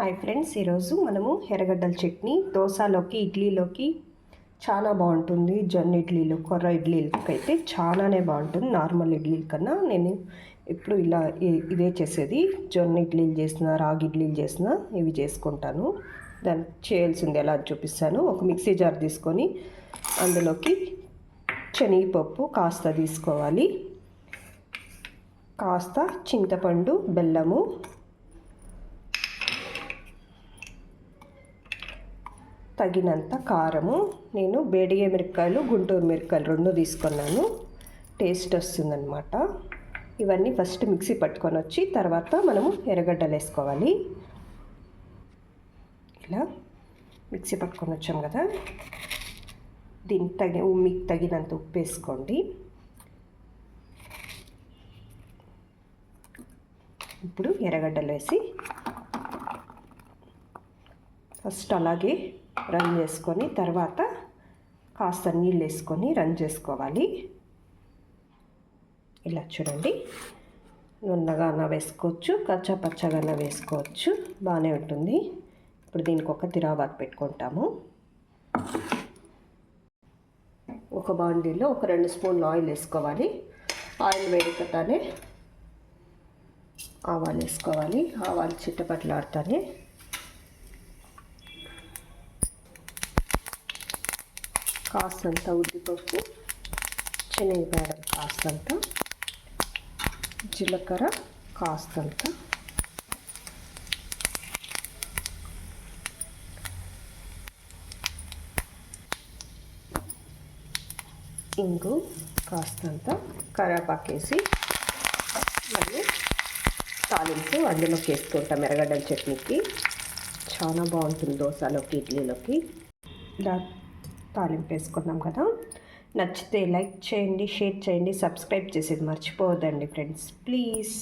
Hi friends ఈరోజు మనము ఎర్రగడ్డల చట్నీ దోశలోకి ఇడ్లీలోకి చాలా బాగుంటుంది. జొన్న ఇడ్లీలు కొర్ర ఇడ్లీలకి అయితే చాలానే బాగుంటుంది. నార్మల్ ఇడ్లీల కన్నా నేను ఎప్పుడు ఇలా ఇ- ఇవే చేసేది. జొన్న ఇడ్లీలు చేసిన రాగి ఇడ్లీలు చేసిన ఇవి చేసుకుంటాను. దాన్ని చేయాల్సింది ఎలా చూపిస్తాను. ఒక మిక్సీ జార్ తీసుకొని అందులోకి శనగపప్పు కాస్త తీసుకోవాలి. కాస్త చింతపండు బెల్లము తగినంత కారము. నేను బేడిగే మిరపకాయలు గుంటూరు మిరపకాయలు రెండు తీసుకున్నాను. టేస్ట్ వస్తుందన్నమాట. ఇవన్నీ ఫస్ట్ మిక్సీ పట్టుకొని వచ్చి తర్వాత మనము ఎర్రగడ్డలు వేసుకోవాలి. ఇలా మిక్సీ పట్టుకొని వచ్చాం కదా. దీనికి తగి మీకు తగినంత ఉప్పు వేసుకోండి. ఇప్పుడు ఎర్రగడ్డలు వేసి ఫస్ట్ అలాగే రన్ చేసుకొని తర్వాత కాస్త నీళ్ళు వేసుకొని రన్ చేసుకోవాలి. ఇలా చూడండి. నున్నగాన వేసుకోవచ్చు కచ్చా అన్న వేసుకోవచ్చు. బాగానే ఉంటుంది. ఇప్పుడు దీనికి ఒక తిరాబాత్ పెట్టుకుంటాము. ఒక బాండీలో ఒక రెండు స్పూన్లు ఆయిల్ వేసుకోవాలి. ఆయిల్ వేడుకతానే ఆవాలు వేసుకోవాలి. ఆవాలు చిట్టపట్లాడుతానే కాస్తంత ఉద్దిపప్పు శనగపేడ కాస్తంత జీలకర్ర కాస్తంత. ఇంగు కాస్తంత కరేపాకేసి మళ్ళీ తాలింపు అందులోకి వేసుకుంటాం ఎర్రగడ్డల చట్నీకి. చాలా బాగుంటుంది దోశలోకి ఇడ్లీలోకి. దా తాలింపు వేసుకున్నాం కదా. నచ్చితే లైక్ చేయండి షేర్ చేయండి సబ్స్క్రైబ్ చేసేది మర్చిపోవద్దండి ఫ్రెండ్స్. ప్లీజ్.